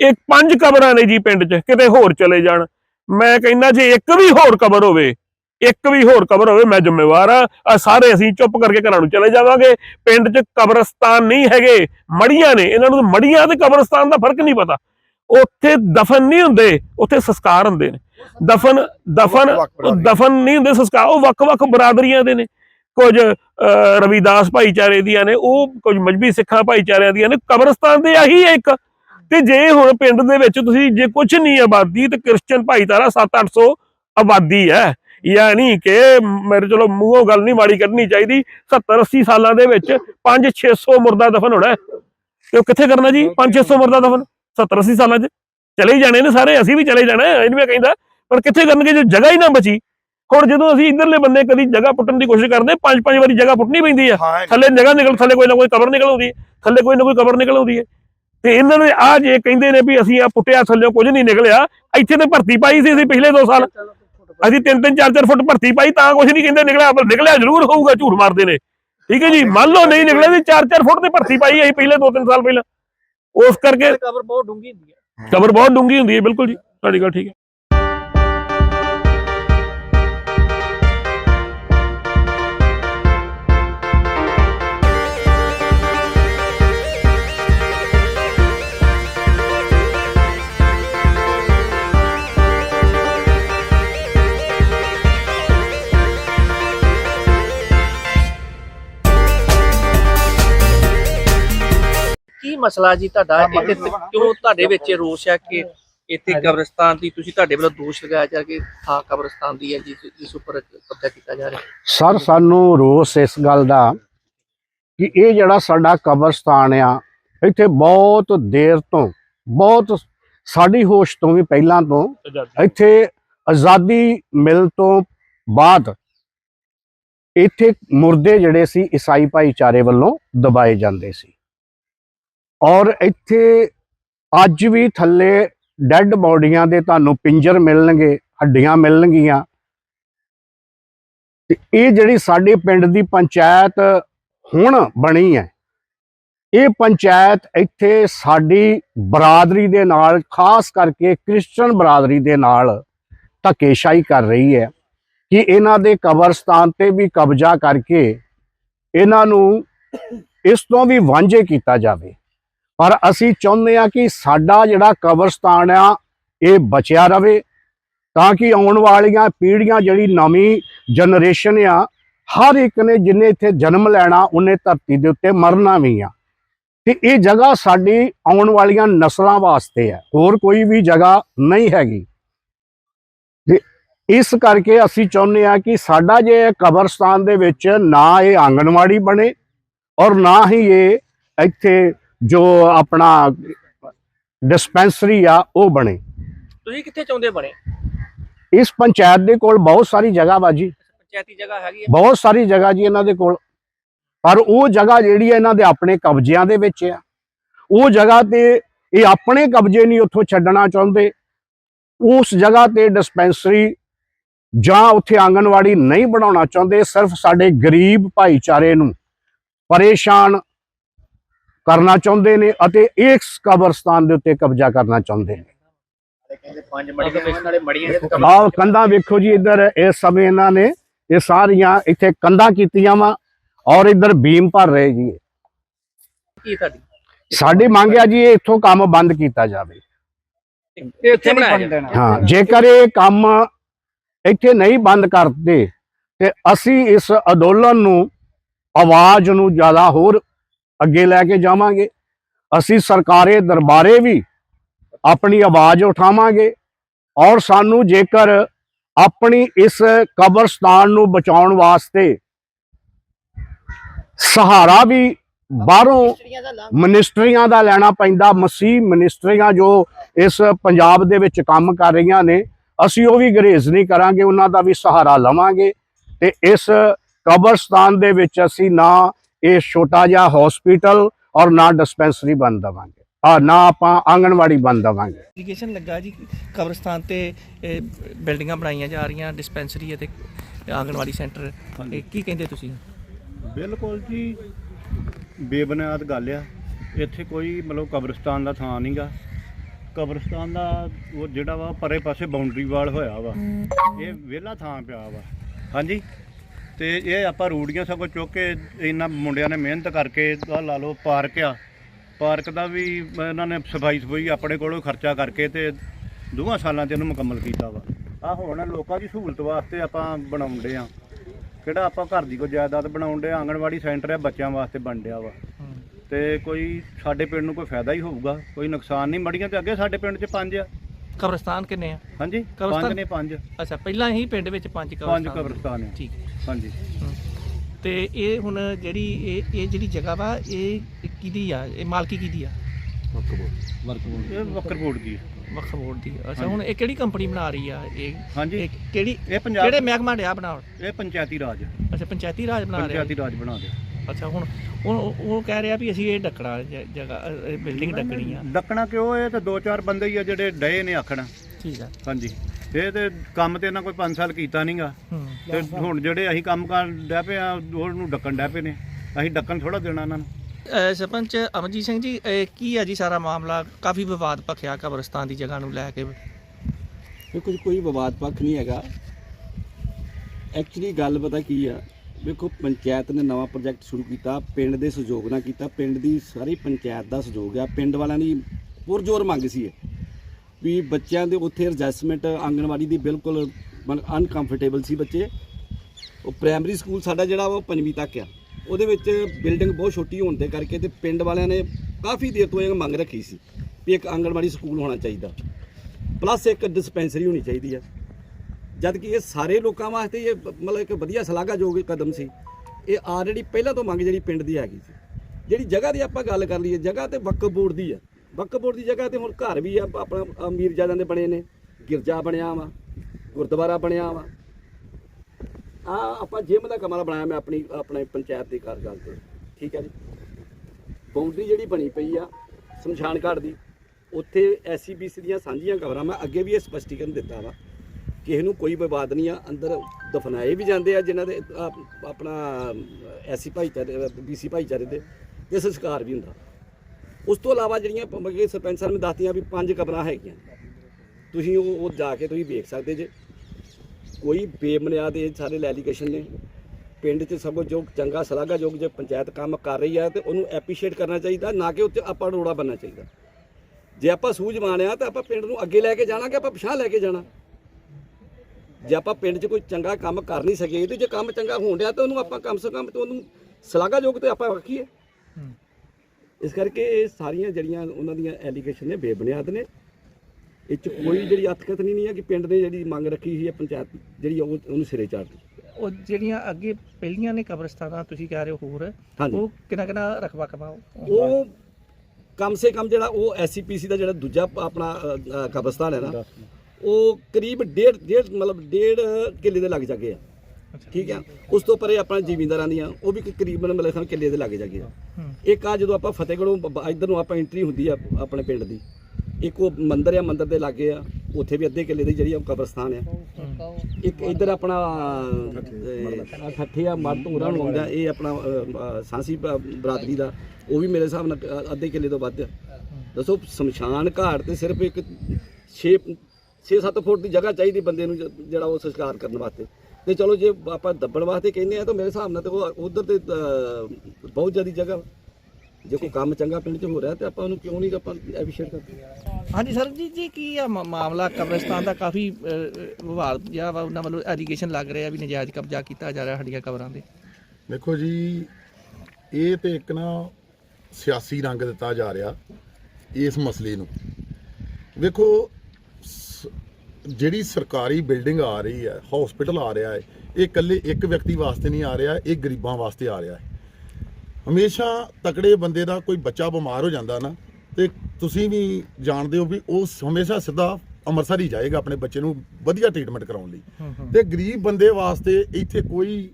ਇੱਕ ਪੰਜ ਕਬਰਾਂ ਨੇ ਜੀ ਪਿੰਡ 'ਚ ਕਿਤੇ ਹੋਰ ਚਲੇ ਜਾਣ। ਮੈਂ ਕਹਿੰਦਾ ਜੇ ਇੱਕ ਵੀ ਹੋਰ ਕਬਰ ਹੋਵੇ ਇੱਕ ਵੀ ਹੋਰ ਕਬਰ ਹੋਵੇ ਮੈਂ ਜ਼ਿੰਮੇਵਾਰ ਆ ਆਹ ਸਾਰੇ ਅਸੀਂ ਚੁੱਪ ਕਰਕੇ ਘਰਾਂ ਨੂੰ ਚਲੇ ਜਾਵਾਂਗੇ। ਪਿੰਡ 'ਚ ਕਬਰਸਤਾਨ ਨਹੀਂ ਹੈਗੇ ਮੜੀਆਂ ਨੇ। ਇਹਨਾਂ ਨੂੰ ਮੜੀਆਂ ਤੇ ਕਬਰਸਤਾਨ ਦਾ ਫ਼ਰਕ ਨਹੀਂ ਪਤਾ। ਉੱਥੇ ਦਫਨ ਨਹੀਂ ਹੁੰਦੇ ਉੱਥੇ ਸੰਸਕਾਰ ਹੁੰਦੇ ਨੇ। ਦਫਨ ਦਫਨ ਦਫਨ ਨਹੀਂ ਹੁੰਦੇ ਸੰਸਕਾਰ। ਉਹ ਵੱਖ-ਵੱਖ ਬਰਾਦਰੀਆਂ ਦੇ ਨੇ। ਕੁਝ ਰਵਿਦਾਸ ਭਾਈਚਾਰੇ ਦੀਆਂ ਨੇ ਉਹ ਕੁਝ ਮਜਬੀ ਸਿੱਖਾਂ ਭਾਈਚਾਰਿਆਂ ਦੀਆਂ ਨੇ। ਕਬਰਸਤਾਨ ਦੇ ਆਹੀ ਇੱਕ। ਤੇ ਜੇ ਹੁਣ ਪਿੰਡ ਦੇ ਵਿੱਚ ਤੁਸੀਂ ਜੇ ਕੁਝ ਨਹੀਂ ਆਬਾਦੀ ਤੇ ਕ੍ਰਿਸਚੀਅਨ ਭਾਈਚਾਰਾ 7-800 ਆਬਾਦੀ ਹੈ ਯਾਨੀ ਕਿ ਮੇਰੇ ਚਲੋ ਮੂੰਹੋਂ ਗੱਲ ਨਹੀਂ ਮਾੜੀ ਕੱਢਣੀ ਚਾਹੀਦੀ 70-80 ਸਾਲਾਂ ਦੇ ਵਿੱਚ 5-600 ਮੁਰਦਾ ਦਫਨ ਹੋਣਾ ਹੈ। ਤੇ ਉਹ ਕਿੱਥੇ ਕਰਨਾ ਜੀ? 5-600 ਮੁਰਦਾ ਦਫਨ। 70 80 ਸਾਲਾਂ 'ਚ। ਚਲੇ ਹੀ ਜਾਣੇ ਨੇ ਸਾਰੇ ਅਸੀਂ ਵੀ ਚਲੇ ਜਾਣਾ ਹੈ, ਇਹ ਨੀ ਮੈਂ ਕਹਿੰਦਾ। ਪਰ ਕਿੱਥੇ ਕਰਨਗੇ ਜੇ ਜਗ੍ਹਾ ਹੀ ਨਾ ਬਚੀ? ਹੁਣ ਜਦੋਂ ਅਸੀਂ ਇਧਰਲੇ ਬੰਦੇ ਕਦੀ ਜਗ੍ਹਾ ਪੁੱਟਣ ਦੀ ਕੋਸ਼ਿਸ਼ ਕਰਦੇ ਪੰਜ ਪੰਜ ਵਾਰੀ ਜਗ੍ਹਾ ਪੁੱਟਣੀ ਪੈਂਦੀ ਆ। ਹਾਂ। ਥੱਲੇ ਜਗ੍ਹਾ ਨਿਕਲ ਥੱਲੇ ਕੋਈ ਨਾ ਕੋਈ ਕਬਰ ਨਿਕਲ ਆਉਂਦੀ ਹੈ। ਥੱਲੇ ਕੋਈ ਨਾ ਕੋਈ ਕਬਰ ਨਿਕਲ ਆਉਂਦੀ ਹੈ। ਤੇ ਇਹਨਾਂ ਨੇ ਆ ਜੇ ਕਹਿੰਦੇ ਨੇ ਵੀ ਅਸੀਂ ਆ ਪੁੱਟਿਆ ਥੱਲੇ ਕੁਝ ਨਹੀਂ ਨਿਕਲਿਆ। ਇੱਥੇ ਤੇ ਭਰਤੀ ਪਾਈ ਸੀ ਅਸੀਂ ਪਿਛਲੇ 2 ਸਾਲ। ਅਸੀਂ 3 3 4 4 ਫੁੱਟ ਭਰਤੀ ਪਾਈ ਤਾਂ ਕੁਝ ਨਹੀਂ ਕਹਿੰਦੇ ਨਿਕਲਿਆ ਪਰ ਨਿਕਲਿਆ ਜ਼ਰੂਰ ਹੋਊਗਾ ਝੂਠ ਮਾਰਦੇ ਨੇ। ਠੀਕ ਹੈ ਜੀ? ਮੰਨ ਲਓ ਨਹੀਂ ਨਿਕਲਿਆ ਵੀ 4 4 ਫੁੱਟ ਤੇ ਭਰਤੀ ਪਾਈ ਅਸੀਂ ਪਿਛਲੇ 2 3 ਸਾਲ ਪਹਿਲਾਂ। ਉਸ ਕਰਕੇ ਕਬਰ ਬਹੁਤ ਡੂੰਗੀ ਹੁੰਦੀ ਹੈ। ਕਬਰ ਬਹੁਤ ਡੂੰਗੀ ਹੁੰਦੀ ਹੈ ਬਿਲਕੁਲ ਜੀ। ਤੁਹਾਡੀ ਗੱਲ ਠੀਕ ਹੈ। ਕੀ ਮਸਲਾ ਜੀ ਤੁਹਾਡਾ? ਇੱਥੇ ਕਿਉਂ ਤੁਹਾਡੇ ਵਿੱਚ ਰੋਸ਼ ਹੈ ਕਿ ਇੱਥੇ ਕਬਰਸਤਾਨ ਦੀ ਤੁਸੀਂ ਤੁਹਾਡੇ ਵੱਲੋਂ ਦੋਸ਼ ਲਗਾਇਆ ਜਾ ਕੇ ਹਾਂ ਕਬਰਸਤਾਨ ਦੀ ਹੈ ਜਿਸ ਜਿਸ ਉੱਪਰ ਕਬਜ਼ਾ ਕੀਤਾ ਜਾ ਰਿਹਾ। ਸਰ ਸਾਨੂੰ ਰੋਸ ਇਸ ਗੱਲ ਦਾ ਕਿ ਇਹ ਜਿਹੜਾ ਸਾਡਾ ਕਬਰਸਤਾਨ ਆ ਇੱਥੇ ਬਹੁਤ ਦੇਰ ਤੋਂ ਬਹੁਤ ਸਾਡੀ ਹੋਸ਼ ਤੋਂ ਵੀ ਪਹਿਲਾਂ ਤੋਂ ਇੱਥੇ ਆਜ਼ਾਦੀ ਮਿਲ ਤੋਂ ਬਾਅਦ ਇੱਥੇ ਮੁਰਦੇ ਜਿਹੜੇ ਸੀ ਈਸਾਈ ਭਾਈਚਾਰੇ ਵੱਲੋਂ ਦਬਾਏ ਜਾਂਦੇ ਸੀ। ਔਰ ਇੱਥੇ ਅੱਜ ਵੀ ਥੱਲੇ ਡੈੱਡ ਬੋਡੀਆਂ ਦੇ ਤੁਹਾਨੂੰ ਪਿੰਜਰ ਮਿਲਣਗੇ, ਹੱਡੀਆਂ ਮਿਲਣਗੀਆਂ। ਤੇ ਇਹ ਜਿਹੜੀ ਸਾਡੇ ਪਿੰਡ ਦੀ ਪੰਚਾਇਤ ਹੁਣ ਬਣੀ ਹੈ, ਇਹ ਪੰਚਾਇਤ ਇੱਥੇ ਸਾਡੀ ਬਰਾਦਰੀ ਦੇ ਨਾਲ, ਖਾਸ ਕਰਕੇ ਕ੍ਰਿਸਚੀਅਨ ਬਰਾਦਰੀ ਦੇ ਨਾਲ ਧੱਕੇਸ਼ਾਹੀ ਕਰ ਰਹੀ ਹੈ ਕਿ ਇਹਨਾਂ ਦੇ ਕਬਰਸਤਾਨ ਤੇ ਵੀ ਕਬਜ਼ਾ ਕਰਕੇ ਇਹਨਾਂ ਨੂੰ ਇਸ ਤੋਂ ਵੀ ਵਾਂਝੇ ਕੀਤਾ ਜਾਵੇ। ਪਰ ਅਸੀਂ ਚਾਹੁੰਦੇ ਹਾਂ ਕਿ ਸਾਡਾ ਜਿਹੜਾ ਕਬਰਸਤਾਨ ਆ, ਇਹ ਬਚਿਆ ਰਵੇ ਤਾਂ ਕਿ ਆਉਣ ਵਾਲੀਆਂ ਪੀੜ੍ਹੀਆਂ ਜਿਹੜੀ ਨਵੀਂ ਜਨਰੇਸ਼ਨ ਆ, ਹਰ ਇੱਕ ਨੇ ਜਿੰਨੇ ਇੱਥੇ ਜਨਮ ਲੈਣਾ, ਉਹਨੇ ਧਰਤੀ ਦੇ ਉੱਤੇ ਮਰਨਾ ਵੀ ਆ। ਤੇ ਇਹ ਜਗ੍ਹਾ ਸਾਡੀ ਆਉਣ ਵਾਲੀਆਂ ਨਸਲਾਂ ਵਾਸਤੇ ਹੈ ਹੋਰ ਕੋਈ ਵੀ ਜਗ੍ਹਾ ਨਹੀਂ ਹੈਗੀ। ਤੇ ਇਸ ਕਰਕੇ ਅਸੀਂ ਚਾਹੁੰਦੇ ਆ ਕਿ ਸਾਡਾ ਜੇ ਕਬਰਸਤਾਨ ਦੇ ਵਿੱਚ ਨਾ ਇਹ ਆਂਗਣਵਾੜੀ ਬਣੇ ਔਰ ਨਾ ਹੀ ਇਹ ਇੱਥੇ ਜੋ ਆਪਣਾ ਡਿਸਪੈਂਸਰੀ ਆ ਉਹ ਬਣੇ। ਤੁਸੀਂ ਕਿੱਥੇ ਚਾਹੁੰਦੇ ਬਣੇ? ਇਸ ਪੰਚਾਇਤ ਦੇ ਕੋਲ ਬਹੁਤ ਸਾਰੀ ਜਗ੍ਹਾ ਬਾਜੀ ਪੰਚਾਇਤੀ ਜਗ੍ਹਾ ਹੈਗੀ ਹੈ ਬਹੁਤ ਸਾਰੀ ਜਗ੍ਹਾ ਜੀ ਇਹਨਾਂ ਦੇ ਕੋਲ। ਪਰ ਉਹ ਜਗ੍ਹਾ ਜਿਹੜੀ ਹੈ ਇਹਨਾਂ ਦੇ ਆਪਣੇ ਕਬਜ਼ਿਆਂ ਦੇ ਵਿੱਚ ਆ। ਉਹ ਜਗ੍ਹਾ ਤੇ ਇਹ ਆਪਣੇ ਕਬਜ਼ੇ ਨਹੀਂ ਉੱਥੋਂ ਛੱਡਣਾ ਚਾਹੁੰਦੇ। ਉਸ ਜਗ੍ਹਾ ਤੇ ਡਿਸਪੈਂਸਰੀ ਜਾਂ ਉੱਥੇ ਆਂਗਨਵਾੜੀ ਨਹੀਂ ਬਣਾਉਣਾ ਚਾਹੁੰਦੇ। ਸਿਰਫ ਸਾਡੇ ਗਰੀਬ ਭਾਈਚਾਰੇ ਨੂੰ ਪਰੇਸ਼ਾਨ ਕਰਨਾ ਚਾਹੁੰਦੇ ਨੇ ਅਤੇ ਇਸ ਕਬਰਸਤਾਨ ਦੇ ਉੱਤੇ ਕਬਜ਼ਾ ਕਰਨਾ ਚਾਹੁੰਦੇ ਨੇ। ਆਹ ਕੰਧਾਂ ਵੇਖੋ ਜੀ ਇੱਧਰ ਇਸ ਸਮੇਂ ਇਹਨਾਂ ਨੇ ਇਹ ਸਾਰੀਆਂ ਇੱਥੇ ਕੰਧਾਂ ਕੀਤੀਆਂ ਵਾ ਔਰ ਇੱਧਰ ਬੀਮ ਭਰ ਰਹੇ ਜੀ। ਕੀ ਤੁਹਾਡੀ? ਸਾਡੀ ਮੰਗ ਆ ਜੀ ਇੱਥੋਂ ਕੰਮ ਬੰਦ ਕੀਤਾ ਜਾਵੇ। ਇੱਥੇ ਜਾਵੇ। ਹਾਂ ਜੇਕਰ ਇਹ ਕੰਮ ਇੱਥੇ ਨਹੀਂ ਬੰਦ ਕਰਦੇ ਤੇ ਅਸੀਂ ਇਸ ਅੰਦੋਲਨ ਨੂੰ ਆਵਾਜ਼ ਨੂੰ ਜ਼ਿਆਦਾ ਹੋਰ ਅੱਗੇ ਲੈ ਕੇ ਜਾਵਾਂਗੇ। ਅਸੀਂ ਸਰਕਾਰੇ ਦਰਬਾਰੇ ਵੀ ਆਪਣੀ ਆਵਾਜ਼ ਉਠਾਵਾਂਗੇ ਔਰ ਸਾਨੂੰ ਜੇਕਰ ਆਪਣੀ ਇਸ ਕਬਰਸਤਾਨ ਨੂੰ ਬਚਾਉਣ ਵਾਸਤੇ ਸਹਾਰਾ ਵੀ ਬਾਹਰੋਂ ਮਿਨਿਸਟਰੀਆਂ ਦਾ ਲੈਣਾ ਪੈਂਦਾ, ਮਸੀਹ ਮਿਨਿਸਟਰੀਆਂ ਜੋ ਇਸ ਪੰਜਾਬ ਦੇ ਵਿੱਚ ਕੰਮ ਕਰ ਰਹੀਆਂ ਨੇ, ਅਸੀਂ ਉਹ ਵੀ ਗਰੇਜ਼ ਨਹੀਂ ਕਰਾਂਗੇ, ਉਹਨਾਂ ਦਾ ਵੀ ਸਹਾਰਾ ਲਵਾਂਗੇ ਤੇ ਇਸ ਕਬਰਸਤਾਨ ਦੇ ਵਿੱਚ ਅਸੀਂ ਨਾ ਇਹ ਛੋਟਾ ਜਿਹਾ ਹਸਪੀਟਲ ਔਰ ਨਾ ਡਿਸਪੈਂਸਰੀ ਬਣ ਦੇਵਾਂਗੇ। ਆ ਨਾ ਆਪਾਂ ਆਂਗਣਵਾੜੀ ਬਣ ਦੇਵਾਂਗੇ। ਐਪਲੀਕੇਸ਼ਨ ਲੱਗਾ ਜੀ ਕਬਰਸਤਾਨ ਤੇ ਇਹ ਬਿਲਡਿੰਗਾਂ ਬਣਾਈਆਂ ਜਾ ਰਹੀਆਂ ਡਿਸਪੈਂਸਰੀ ਅਤੇ ਆਂਗਣਵਾੜੀ ਸੈਂਟਰ ਕੀ ਕਹਿੰਦੇ ਤੁਸੀਂ? ਬਿਲਕੁਲ ਜੀ ਬੇਬੁਨਿਆਦ ਗੱਲ ਆ। ਇੱਥੇ ਕੋਈ ਮਤਲਬ ਕਬਰਸਤਾਨ ਦਾ ਥਾਂ ਨਹੀਂਗਾ ਕਬਰਸਤਾਨ ਦਾ ਉਹ ਜਿਹੜਾ ਵਾ ਪਰੇ ਪਾਸੇ ਬਾਉਂਡਰੀ ਵਾਲ ਹੋਇਆ ਵਾ। ਇਹ ਵਿਹਲਾ ਥਾਂ ਪਿਆ ਵਾ। ਹਾਂਜੀ? ਤੇ ਇਹ ਆਪਾਂ ਰੂੜੀਆਂ ਸਗੋਂ ਚੁੱਕ ਕੇ ਇਹਨਾਂ ਮੁੰਡਿਆਂ ਨੇ ਮਿਹਨਤ ਕਰਕੇ ਆਹ ਲਾ ਲਓ ਪਾਰਕ ਆ। ਪਾਰਕ ਦਾ ਵੀ ਇਹਨਾਂ ਨੇ ਸਫ਼ਾਈ ਸਫੂਈ ਆਪਣੇ ਕੋਲੋਂ ਖਰਚਾ ਕਰਕੇ ਤੇ ਦੋਵਾਂ ਸਾਲਾਂ 'ਚ ਇਹਨੂੰ ਮੁਕੰਮਲ ਕੀਤਾ ਵਾ। ਆ ਹੁਣ ਲੋਕਾਂ ਦੀ ਸਹੂਲਤ ਵਾਸਤੇ ਆਪਾਂ ਬਣਾਉਂਦੇ ਆ। ਕਿਹੜਾ ਆਪਾਂ ਘਰ ਦੀ ਕੋਈ ਜਾਇਦਾਦ ਬਣਾਉਣ ਦੇ ਆਂਗਣਵਾੜੀ ਸੈਂਟਰ ਆ ਬੱਚਿਆਂ ਵਾਸਤੇ ਬਣ ਡਿਆ ਵਾ। ਤੇ ਕੋਈ ਸਾਡੇ ਪਿੰਡ ਨੂੰ ਕੋਈ ਫਾਇਦਾ ਹੀ ਹੋਊਗਾ ਕੋਈ ਨੁਕਸਾਨ ਨਹੀਂ ਮੜੀਆਂ ਤੇ ਅੱਗੇ ਸਾਡੇ ਪਿੰਡ 'ਚ ਪੰਜ ਆ। ਕਬਰਸਤਾਨ ਕਿੰਨੇ ਆ? ਹਾਂਜੀ ਕਬਰਸਤਾਨ? ਨੇ ਪੰਜ। ਅੱਛਾ ਪਹਿਲਾਂ ਹੀ ਪਿੰਡ ਵਿੱਚ ਪੰਜ ਕਬਰਸਤਾਨ ਪੰਜ ਕਬਰਸਤਾਨ ਆ। ਠੀਕ। ਹਾਂਜੀ। ਤੇ ਇਹ ਹੁਣ ਜਿਹੜੀ ਇਹ ਇਹ ਜਿਹੜੀ ਜਗ੍ਹਾ ਵਾ ਇਹ ਕਿਹਦੀ ਆ? ਇਹ ਮਾਲਕੀ ਕਿਹਦੀ ਆ? ਇਹ ਵਕਰਬੋਰਡ ਦੀ ਹੈ। ਦੀ ਅੱਛਾ ਹੁਣ ਇਹ ਕਿਹੜੀ ਕੰਪਨੀ ਬਣਾ ਰਹੀ ਆ? ਇਹ ਹਾਂਜੀ। ਇਹ ਕਿਹੜੀ ਇਹ ਪੰਜਾਬ ਕਿਹੜੇ ਮਹਿਕਮਾ ਡਿਆ ਬਣਾਉਣ? ਇਹ ਪੰਚਾਇਤੀ ਰਾਜ। ਅੱਛਾ ਪੰਚਾਇਤੀ ਰਾਜ ਬਣਾ ਰਿਹਾ। ਪੰਚਾਇਤੀ ਰਾਜ ਬਣਾ ਦਿਆ ਅੱਛਾ ਹੁਣ ਉਹ ਉਹ ਕਹਿ ਰਿਹਾ ਵੀ ਅਸੀਂ ਇਹ ਡੱਕਣਾ ਜ- ਜਗ੍ਹਾ ਬਿਲਡਿੰਗ ਡੱਕਣੀ ਆ। ਡੱਕਣਾ ਕਿਉਂ? ਇਹ ਤੇ ਦੋ ਚਾਰ ਬੰਦੇ ਹੀ ਆ ਜਿਹੜੇ ਡਏ ਨੇ ਆਖਣ। ਠੀਕ ਆ। ਹਾਂਜੀ। ਇਹ ਤੇ ਕੰਮ ਤੇ ਇਹਨਾਂ ਕੋਈ 5 ਸਾਲ ਕੀਤਾ ਨਹੀਂਗਾ ਹੂੰ। ਤੇ ਹੁਣ ਜਿਹੜੇ ਅਸੀਂ ਕੰਮ ਕਰਨ ਡੈ ਪਏ ਆ ਉਹਨੂੰ ਡੱਕਣ ਡੈ ਪਏ ਨੇ। ਅਸੀਂ ਡੱਕਣ ਥੋੜਾ ਦੇਣਾ ਇਹਨਾਂ ਨੂੰ। ਅਹ ਸਰਪੰਚ ਅਮਰਜੀਤ ਸਿੰਘ ਜੀ ਇਹ ਕੀ ਆ ਜੀ ਸਾਰਾ ਮਾਮਲਾ? ਕਾਫੀ ਵਿਵਾਦ ਭਖਿਆ ਕਬਰਸਤਾਨ ਦੀ ਜਗ੍ਹਾ ਨੂੰ ਲੈ ਕੇ। ਦੇਖੋ ਜੀ ਕੋਈ ਵਿਵਾਦ ਪੱਖ ਨਹੀਂ ਹੈਗਾ। ਐਕਚੁਅਲੀ ਗੱਲ ਪਤਾ ਕੀ ਆ? ਵੇਖੋ, ਪੰਚਾਇਤ ਨੇ ਨਵਾਂ ਪ੍ਰੋਜੈਕਟ ਸ਼ੁਰੂ ਕੀਤਾ, ਪਿੰਡ ਦੇ ਸਹਿਯੋਗ ਨਾਲ ਕੀਤਾ, ਪਿੰਡ ਦੀ ਸਾਰੀ ਪੰਚਾਇਤ ਦਾ ਸਹਿਯੋਗ ਆ। ਪਿੰਡ ਵਾਲਿਆਂ ਦੀ ਪੁਰਜੋਰ ਮੰਗ ਸੀ ਇਹ, ਵੀ ਬੱਚਿਆਂ ਦੇ ਉੱਥੇ ਐਡਜਸਟਮੈਂਟ ਆਂਗਣਵਾੜੀ ਦੀ ਬਿਲਕੁਲ ਅਨਕੰਫਰਟੇਬਲ ਸੀ ਬੱਚੇ। ਉਹ ਪ੍ਰਾਇਮਰੀ ਸਕੂਲ ਸਾਡਾ ਜਿਹੜਾ ਉਹ ਪੰਜਵੀਂ ਤੱਕ ਆ। ਉਹਦੇ ਵਿੱਚ ਬਿਲਡਿੰਗ ਬਹੁਤ ਛੋਟੀ ਹੋਣ ਦੇ ਕਰਕੇ ਤੇ ਪਿੰਡ ਵਾਲਿਆਂ ਨੇ ਕਾਫੀ ਦੇਰ ਤੋਂ ਇਹ ਮੰਗ ਰੱਖੀ ਸੀ ਵੀ ਇੱਕ ਆਂਗਣਵਾੜੀ ਸਕੂਲ ਹੋਣਾ ਚਾਹੀਦਾ। ਪਲੱਸ ਇੱਕ ਡਿਸਪੈਂਸਰੀ ਹੋਣੀ ਚਾਹੀਦੀ ਆ। ਜਦ ਕਿ ਇਹ ਸਾਰੇ ਲੋਕਾਂ ਵਾਸਤੇ ਇਹ ਮਤਲਬ ਇੱਕ ਵਧੀਆ ਸ਼ਲਾਘਾਯੋਗ ਕਦਮ ਸੀ। ਇਹ ਆਲਰੇਡੀ ਪਹਿਲਾਂ ਤੋਂ ਮੰਗ ਜਿਹੜੀ ਪਿੰਡ ਦੀ ਹੈਗੀ ਸੀ। ਜਿਹੜੀ ਜਗ੍ਹਾ ਦੀ ਆਪਾਂ ਗੱਲ ਕਰ ਲਈਏ, ਜਗ੍ਹਾ ਤੇ ਵਕਫ ਬੋਰਡ ਦੀ ਆ। ਵਕਫ ਬੋਰਡ ਦੀ ਜਗ੍ਹਾ ਤੇ ਹੁਣ ਘਰ ਵੀ ਆ, ਆਪਣਾ ਅਮੀਰ ਦੇ ਬਣੇ ਨੇ। ਗਿਰਜਾ ਬਣਿਆ ਵਾ, ਗੁਰਦੁਆਰਾ ਬਣਿਆ ਵਾ। ਆ ਆਪਾਂ ਜਿਮ ਦਾ ਕਮਰਾ ਬਣਾਇਆ ਮੈਂ ਆਪਣੀ, ਆਪਣੇ ਪੰਚਾਇਤ ਦੀ ਘਰ ਤੇ। ਠੀਕ ਹੈ ਜੀ? ਬਾਉਂਡਰੀ ਜਿਹੜੀ ਬਣੀ ਪਈ ਆ, ਸ਼ਮਸ਼ਾਨ ਘਾਟ ਦੀ, ਉੱਥੇ ਐਸਸੀਬੀਸੀ ਦੀਆਂ ਸਾਂਝੀਆਂ ਕਬਰਾਂ ਮੈਂ ਅੱਗੇ ਵੀ ਇਹ ਸਪਸ਼ਟੀਕਰਨ ਦਿੱਤਾ ਵਾ। ਕਿਸੇ ਨੂੰ ਕੋਈ ਵਿਵਾਦ ਨਹੀਂ ਆ, ਅੰਦਰ ਦਫਨਾਏ ਵੀ ਜਾਂਦੇ ਆ ਜਿਨ੍ਹਾਂ ਦੇ, ਆਪ- ਆਪਣਾ, ਐਸਸੀ ਭਾਈਚਾਰੇ, ਬੀਸੀ ਭਾਈਚਾਰੇ ਦੇ, ਤੇ ਸੰਸਕਾਰ ਵੀ ਹੁੰਦਾ। ਉਸ ਤੋਂ ਇਲਾਵਾ ਜਿਹੜੀਆਂ ਪ- ਮਤਲਬ ਕਿ ਸਰਪੰਚ ਸਾਹਿਬ ਨੇ ਦੱਸਤੀਆਂ ਵੀ ਪੰਜ ਕਬਰਾਂ ਹੈਗੀਆਂ। ਤੁਸੀਂ ਉਹ ਉਹ ਜਾ ਕੇ ਤੁਸੀਂ ਵੇਖ ਸਕਦੇ ਜੇ। ਕੋਈ ਬੇਬੁਨਿਆਦ ਇਹ ਸਾਰੇ ਲੈਲੀਗੇਸ਼ਨ ਨੇ। ਪਿੰਡ 'ਚ ਸਗੋਂ ਜੋ ਚੰਗਾ ਸਲਾਘਾਯੋਗ ਜੇ ਪੰਚਾਇਤ ਕੰਮ ਕਰ ਰਹੀ ਹੈ ਤੇ ਉਹਨੂੰ ਐਪਰੀਸ਼ੀਏਟ ਕਰਨਾ ਚਾਹੀਦਾ, ਨਾ ਕਿ ਉੱਤੇ ਆਪਾਂ ਰੋੜਾ ਬੰਨਣਾ ਚਾਹੀਦਾ। ਜੇ ਆਪਾਂ ਸੂਝਵਾਨ ਆ, ਤਾਂ ਆਪਾਂ ਪਿੰਡ ਨੂੰ ਅੱਗੇ ਲੈ ਕੇ ਜਾਣਾ ਕਿ ਆਪਾਂ ਪਿਛਾਂਹ ਲੈ ਕੇ ਜਾਣਾ। ਜੇ ਆਪਾਂ ਪਿੰਡ 'ਚ ਕੋਈ ਚੰਗਾ ਕੰਮ ਕਰ ਨਹੀਂ ਸਕੇ ਤੇ ਜੇ ਕੰਮ ਚੰਗਾ ਹੋਣ ਡਿਆ ਤਾਂ ਉਹਨੂੰ ਆਪਾਂ ਕਮ ਸੇ ਕਮ ਤੇ ਉਹਨੂੰ ਸ਼ਲਾਘਾਯੋਗ ਤੇ ਆਪਾਂ ਰੱਖੀਏ। ਇਸ ਕਰਕੇ ਇਹ ਸਾਰੀਆਂ ਜਿਹੜੀਆਂ ਉਹਨਾਂ ਦੀਆਂ ਐਲੀਗੇਸ਼ਨ ਨੇ ਬੇਬੁਨਿਆਦ ਨੇ। ਇਹ 'ਚ ਕੋਈ ਜਿਹੜੀ ਅਤਕਤ ਨਹੀਂ ਹੈ ਕਿ ਪਿੰਡ ਨੇ ਜਿਹੜੀ ਮੰਗ ਰੱਖੀ ਸੀ ਹੈ ਪੰਚਾਇਤ ਜਿਹੜੀ ਉਹ ਉਹਨੂੰ ਸਿਰੇ ਚਾੜਦੀ ਉਹ ਜਿਹੜੀਆਂ ਅੱਗੇ ਪਹਿਲੀਆਂ ਨੇ ਕਬਰਸਤਾਨਾਂ ਤੁਸੀਂ ਕਹਿ ਰਹੇ ਹੋ ਹੋਰ ਉਹ ਕਿੰਨਾ ਕਿੰਨਾ ਰਕਬਾ ਕਮਾਓ ਉਹ? ਕਮ ਸੇ ਕਮ ਜਿਹੜਾ ਉਹ ਐਸਸੀਪੀਸੀ ਦਾ ਜਿਹੜਾ ਦੂਜਾ ਆਪਣਾ ਕਬਰਸਤਾਨ ਹੈ ਨਾ ਉਹ ਕਰੀਬ ਡੇਢ ਡੇਢ ਮਤਲਬ ਡੇਢ ਕਿੱਲੇ ਦੇ ਲੱਗ ਜਾਗੇ ਆ। ਠੀਕ ਆ? ਉਸ ਤੋਂ ਪਰੇ ਆਪਣਾ ਜ਼ਿਮੀਂਦਾਰਾਂ ਦੀਆਂ ਉਹ ਵੀ ਤਕਰੀਬਨ ਮਤਲਬ ਖਾਨ ਕਿੱਲੇ ਦੇ ਲੱਗ ਜਾਗੇ ਆ। ਇੱਕ ਆ ਜਦੋਂ ਆਪਾਂ ਫਤਿਹਗੜ੍ਹੋਂ ਇੱਧਰ ਨੂੰ ਆਪਾਂ ਐਂਟਰੀ ਹੁੰਦੀ ਆ ਆਪਣੇ ਪਿੰਡ ਦੀ। ਇੱਕ ਉਹ ਮੰਦਿਰ ਆ ਮੰਦਿਰ ਦੇ ਲਾਗੇ ਆ। ਉੱਥੇ ਵੀ ਅੱਧੇ ਕਿੱਲੇ ਦੀ ਜਿਹੜੀ ਆ ਉਹ ਕਬਰਸਤਾਨ ਆ। ਇੱਕ ਇੱਧਰ ਆਪਣਾ ਠੱਠੇ ਆ ਉਹਨਾਂ ਨੂੰ ਆਉਂਦਾ ਇਹ ਆਪਣਾ ਸਾਂਸੀ ਬਰਾਦਰੀ ਦਾ। ਉਹ ਵੀ ਮੇਰੇ ਹਿਸਾਬ ਨਾਲ ਅ- ਅੱਧੇ ਕਿੱਲੇ ਤੋਂ ਵੱਧ ਆ। ਦੱਸੋ ਸ਼ਮਸ਼ਾਨ ਘਾਟ ਤੇ ਸਿਰਫ ਇੱਕ 6 6-7 ਫੁੱਟ ਦੀ ਜਗ੍ਹਾ ਚਾਹੀਦੀ ਬੰਦੇ ਨੂੰ ਜ- ਜਿਹੜਾ ਉਹ ਸੰਸਕਾਰ ਕਰਨ ਵਾਸਤੇ। ਤੇ ਚਲੋ ਜੇ ਆਪਾਂ ਦੱਬਣ ਵਾਸਤੇ ਕਹਿੰਦੇ ਆ ਤਾਂ ਮੇਰੇ ਹਿਸਾਬ ਨਾਲ ਤੇ ਉਹ ਉਧਰ ਤੇ ਬਹੁਤ ਜ਼ਿਆਦਾ ਜਗ੍ਹਾ। ਜੇ ਕੋਈ ਕੰਮ ਚੰਗਾ ਪਿੰਡ 'ਚ ਹੋ ਰਿਹਾ ਤੇ ਆਪਾਂ ਉਹਨੂੰ ਕਿਉਂ ਨਹੀਂ ਆਪਾਂ ਐਫੀਸ਼ੀਏਟ ਕਰਦੇ? ਹਾਂਜੀ ਸਰਬਜੀਤ ਜੀ ਕੀ ਆ ਮਾਮਲਾ ਕਬਰਸਤਾਨ ਦਾ ਕਾਫੀ ਵਿਵਾਦ ਜਿਹਾ ਵਾ ਉਹਨਾਂ ਵੱਲੋਂ ਐਲੀਗੇਸ਼ਨ ਲੱਗ ਰਿਹਾ ਵੀ ਨਜਾਇਜ਼ ਕਬਜ਼ਾ ਕੀਤਾ ਜਾ ਰਿਹਾ ਸਾਡੀਆਂ ਕਬਰਾਂ ਦੇ ਦੇਖੋ ਜੀ ਇਹ ਤੇ ਇੱਕ ਨਾ ਸਿਆਸੀ ਰੰਗ ਦਿੱਤਾ ਜਾ ਰਿਹਾ ਇਸ ਮਸਲੇ ਨੂੰ। ਵੇਖੋ ਜਿਹੜੀ ਸਰਕਾਰੀ ਬਿਲਡਿੰਗ ਆ ਰਹੀ ਹੈ ਹਸਪੀਟਲ ਆ ਰਿਹਾ ਹੈ ਇਹ ਇਕੱਲੇ ਇੱਕ ਵਿਅਕਤੀ ਵਾਸਤੇ ਨਹੀਂ ਆ ਰਿਹਾ ਇਹ ਗਰੀਬਾਂ ਵਾਸਤੇ ਆ ਰਿਹਾ ਹੈ। ਹਮੇਸ਼ਾ ਤਕੜੇ ਬੰਦੇ ਦਾ ਕੋਈ ਬੱਚਾ ਬਿਮਾਰ ਹੋ ਜਾਂਦਾ ਨਾ ਤੇ ਤੁਸੀਂ ਵੀ ਜਾਣਦੇ ਹੋ ਵੀ ਉਹ ਹਮੇਸ਼ਾ ਸਿੱਧਾ ਅੰਮ੍ਰਿਤਸਰ ਹੀ ਜਾਏਗਾ ਆਪਣੇ ਬੱਚੇ ਨੂੰ ਵਧੀਆ ਟ੍ਰੀਟਮੈਂਟ ਕਰਾਉਣ ਲਈ। ਤੇ ਗਰੀਬ ਬੰਦੇ ਵਾਸਤੇ ਇੱਥੇ ਕੋਈ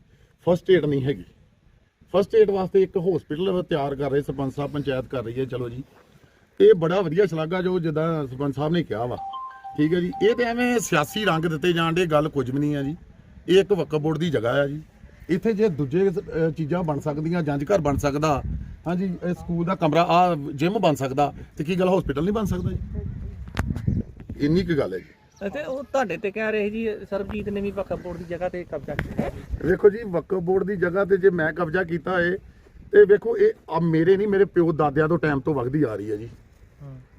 ਫਸਟ ਏਡ ਨਹੀਂ ਹੈਗੀ। ਫਸਟ ਏਡ ਵਾਸਤੇ ਇੱਕ ਹਸਪੀਟਲ ਤਿਆਰ ਕਰ ਰਹੇ ਸਰਪੰਚ ਸਾਹਿਬ ਪੰਚਾਇਤ ਕਰ ਰਹੀ ਹੈ ਚਲੋ ਜੀ। ਇਹ ਬੜਾ ਵਧੀਆ ਸ਼ਲਾਘਾ ਜੋ ਜਿੱਦਾਂ ਸਰਪੰਚ ਸਾਹਿਬ ਨੇ ਕਿਹਾ ਵਾ। ਠੀਕ ਹੈ ਜੀ ਇਹ ਤੇ ਐਵੇਂ ਸਿਆਸੀ ਰੰਗ ਦਿੱਤੇ ਜਾਣ ਦੇ ਗੱਲ ਕੁਝ ਵੀ ਨਹੀਂ ਆ ਜੀ। ਇਹ ਇੱਕ ਵਕਫ ਬੋਰਡ ਦੀ ਜਗ੍ਹਾ ਆ ਜੀ। ਇੱਥੇ ਜੇ ਦੂਜੇ ਅਹ, ਚੀਜ਼ਾਂ ਬਣ ਸਕਦੀਆਂ ਜੰਜ ਘਰ ਬਣ ਸਕਦਾ ਹਾਂਜੀ ਇਹ ਸਕੂਲ ਦਾ ਕਮਰਾ ਆ ਜਿਮ ਬਣ ਸਕਦਾ ਤੇ ਕੀ ਗੱਲ ਹਸਪੀਟਲ ਨਹੀਂ ਬਣ ਸਕਦਾ ਜੀ? ਇੰਨੀ ਕੁ ਗੱਲ ਹੈ ਜੀ। ਤੇ ਉਹ ਤੁਹਾਡੇ ਤੇ ਕਹਿ ਰਹੇ ਜੀ ਸਰਬਜੀਤ ਨੇ ਵੀ ਵਕਫ ਬੋਰਡ ਦੀ ਜਗ੍ਹਾ ਤੇ ਕਬਜ਼ਾ ਕੀਤਾ ਵੇਖੋ ਜੀ ਵਕਫ ਬੋਰਡ ਦੀ ਜਗ੍ਹਾ ਤੇ ਜੇ ਮੈਂ ਕਬਜ਼ਾ ਕੀਤਾ ਏ ਤੇ ਵੇਖੋ ਇਹ ਆ ਮੇਰੇ ਨਹੀਂ ਮੇਰੇ ਪਿਓ ਦਾਦਿਆਂ ਤੋਂ ਟਾਈਮ ਤੋਂ ਵਗਦੀ ਆ ਰਹੀ ਹੈ ਜੀ।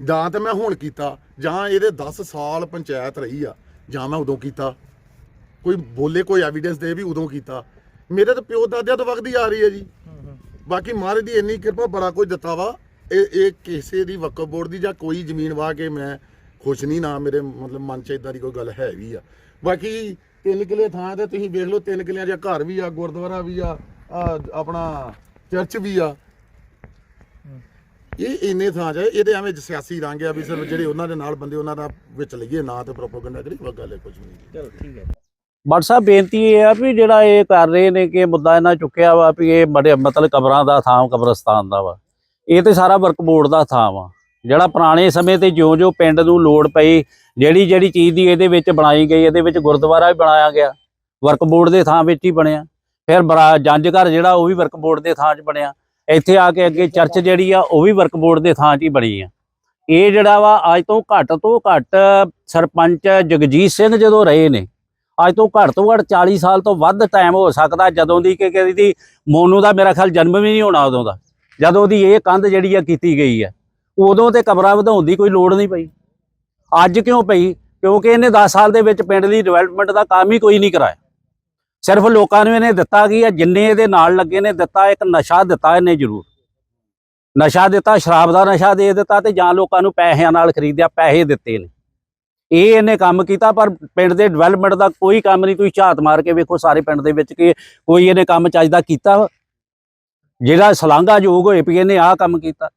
ਜਾਂ ਤੇ ਮੈਂ ਹੁਣ ਕੀਤਾ, ਜਾਂ ਇਹਦੇ 10 ਸਾਲ ਪੰਚਾਇਤ ਰਹੀ ਆ, ਜਾਂ ਮੈਂ ਉਦੋਂ ਕੀਤਾ। ਕੋਈ ਬੋਲੇ, ਕੋਈ ਐਵੀਡੈਂਸ ਦੇ ਵੀ ਉਦੋਂ ਕੀਤਾ। ਮੇਰੇ ਤਾਂ ਪਿਓ ਦਾਦਿਆਂ ਤੋਂ ਵਗਦੀ ਆ ਰਹੀ ਹੈ ਜੀ। ਬਾਕੀ ਮਹਾਰਾਜ ਦੀ ਇੰਨੀ ਕਿਰਪਾ ਬੜਾ ਕੁਝ ਦਿੱਤਾ ਵਾ। ਇਹ ਇਹ ਕਿਸੇ ਦੀ ਵਕਫ ਬੋਰਡ ਦੀ ਜਾਂ ਕੋਈ ਜ਼ਮੀਨ ਵਾ ਕੇ ਮੈਂ ਖੁਸ਼ ਨਹੀਂ, ਨਾ ਮੇਰੇ ਮਤਲਬ ਮਨ ਚ ਇਦਾਂ ਦੀ ਕੋਈ ਗੱਲ ਹੈ ਵੀ ਆ। ਬਾਕੀ ਤਿੰਨ ਕਿਲੇ ਥਾਂ ਤੇ ਤੁਸੀਂ ਵੇਖ ਲਓ, ਤਿੰਨ ਕਿਲਿਆਂ 'ਚ ਘਰ ਵੀ ਆ, ਗੁਰਦੁਆਰਾ ਵੀ ਆ ਆਪਣਾ ਚਰਚ ਵੀ ਆ। ਇਹ ਇੰਨੇ ਥਾਂ 'ਚ ਹੈ, ਇਹਦੇ ਐਵੇਂ ਸਿਆਸੀ ਰੰਗ ਆ ਵੀ ਸਿਰਫ ਜਿਹੜੇ ਉਹਨਾਂ ਦੇ ਨਾਲ ਬੰਦੇ ਉਹਨਾਂ ਦਾ ਵਿੱਚ ਲਈਏ ਨਾ ਤੇ ਪ੍ਰੋਪਗੈਂਡਾ ਕਰੀ ਉਹ ਗੱਲ ਹੈ ਕੁਝ ਵੀ ਨਹੀਂ। ਬਟ ਸਾਹਿਬ ਬੇਨਤੀ ਇਹ ਆ ਵੀ ਜਿਹੜਾ ਇਹ ਕਰ ਰਹੇ ਨੇ ਕਿ ਮੁੱਦਾ ਇਹਨਾਂ ਚੁੱਕਿਆ ਵਾ ਵੀ ਇਹ ਬੜੇ ਮਤਲਬ ਕਬਰਾਂ ਦਾ ਥਾਂ ਕਬਰਸਤਾਨ ਦਾ ਵਾ। ਇਹ ਤੇ ਸਾਰਾ ਵਰਕ ਬੋਰਡ ਦਾ ਥਾਂ ਵਾ। ਜਿਹੜਾ ਪੁਰਾਣੇ ਸਮੇਂ ਤੇ ਜਿਉਂ-ਜਿਉਂ ਪਿੰਡ ਨੂੰ ਲੋੜ ਪਈ ਜਿਹੜੀ ਜਿਹੜੀ ਚੀਜ਼ ਦੀ ਇਹਦੇ ਵਿੱਚ ਬਣਾਈ ਗਈ ਇਹਦੇ ਵਿੱਚ ਗੁਰਦੁਆਰਾ ਵੀ ਬਣਾਇਆ ਗਿਆ। ਵਰਕ ਬੋਰਡ ਦੇ ਥਾਂ ਵਿੱਚ ਹੀ ਬਣਿਆ। ਫਿਰ ਬਰਾ ਜੰਜ ਘਰ ਜਿਹੜਾ ਉਹ ਵੀ ਵਰਕ ਬੋਰਡ ਦੇ ਥਾਂ 'ਚ ਬਣਿਆ। ਇੱਥੇ ਆ ਕੇ ਅੱਗੇ ਚਰਚ ਜਿਹੜੀ ਆ, ਉਹ ਵੀ ਵਰਕ ਬੋਰਡ ਦੇ ਥਾਂ 'ਚ ਹੀ ਬਣੀ ਆ। ਇਹ ਜਿਹੜਾ ਵਾ, ਅੱਜ ਤੋਂ ਘੱਟ ਤੋਂ ਘੱਟ ਸਰਪੰਚ ਜਗਜੀਤ ਸਿੰਘ ਜਦੋਂ ਰਹੇ ਨੇ, ਅੱਜ ਤੋਂ ਘੱਟ ਤੋਂ ਘੱਟ 40 ਸਾਲ ਤੋਂ ਵੱਧ ਟਾਈਮ ਹੋ ਸਕਦਾ ਜਦੋਂ ਦੀ ਕਿ ਕਹਿੰਦੀ ਦੀ ਮੋਨੂ ਦਾ ਮੇਰਾ ਖਿਆਲ ਜਨਮ ਵੀ ਨਹੀਂ ਹੋਣਾ ਉਦੋਂ ਦਾ। ਜਦੋਂ ਦੀ ਇਹ ਕੰਧ ਜਿਹੜੀ ਆ ਕੀਤੀ ਗਈ ਆ, ਉਦੋਂ ਤੇ ਕਮਰਾ ਵਧਾਉਣ ਦੀ ਕੋਈ ਲੋੜ ਨਹੀਂ ਪਈ। ਅੱਜ ਕਿਉਂ ਪਈ? ਕਿਉਂਕਿ ਇਹਨੇ 10 ਸਾਲ ਦੇ ਵਿੱਚ ਪਿੰਡ ਦੀ ਡਿਵੈਲਪਮੈਂਟ ਦਾ ਕੰਮ ਹੀ ਕੋਈ ਨਹੀਂ ਕਰਾਇਆ। ਸਿਰਫ ਲੋਕਾਂ ਨੂੰ ਇਹਨੇ ਦਿੱਤਾ ਕੀ ਹੈ, ਜਿੰਨੇ ਇਹਦੇ ਨਾਲ ਲੱਗੇ ਨੇ, ਦਿੱਤਾ ਇੱਕ ਨਸ਼ਾ ਦਿੱਤਾ ਇਹਨੇ ਜ਼ਰੂਰ। ਨਸ਼ਾ ਦਿੱਤਾ, ਸ਼ਰਾਬ ਦਾ ਨਸ਼ਾ ਦੇ ਦਿੱਤਾ ਤੇ ਜਾਂ ਲੋਕਾਂ ਨੂੰ ਪੈਸਿਆਂ ਨਾਲ ਖਰੀਦਿਆ, ਪੈਸੇ ਦਿੱਤੇ ਨੇ। ਇਹ ਇਹਨੇ ਕੰਮ ਕੀਤਾ, ਪਰ ਪਿੰਡ ਦੇ ਡਿਵੈਲਪਮੈਂਟ ਦਾ ਕੋਈ ਕੰਮ ਨਹੀਂ। ਤੁਸੀਂ ਝਾਤ ਮਾਰ ਕੇ ਵੇਖੋ ਸਾਰੇ ਪਿੰਡ ਦੇ ਵਿੱਚ ਕਿ ਕੋਈ ਇਹਨੇ ਕੰਮ ਚੱਜ ਦਾ ਕੀਤਾ ਵਾ। ਜਿਹੜਾ ਸ਼ਲਾਘਾਯੋਗ ਹੋਏ ਵੀ ਇਹਨੇ ਆਹ ਕੰਮ ਕੀਤਾ।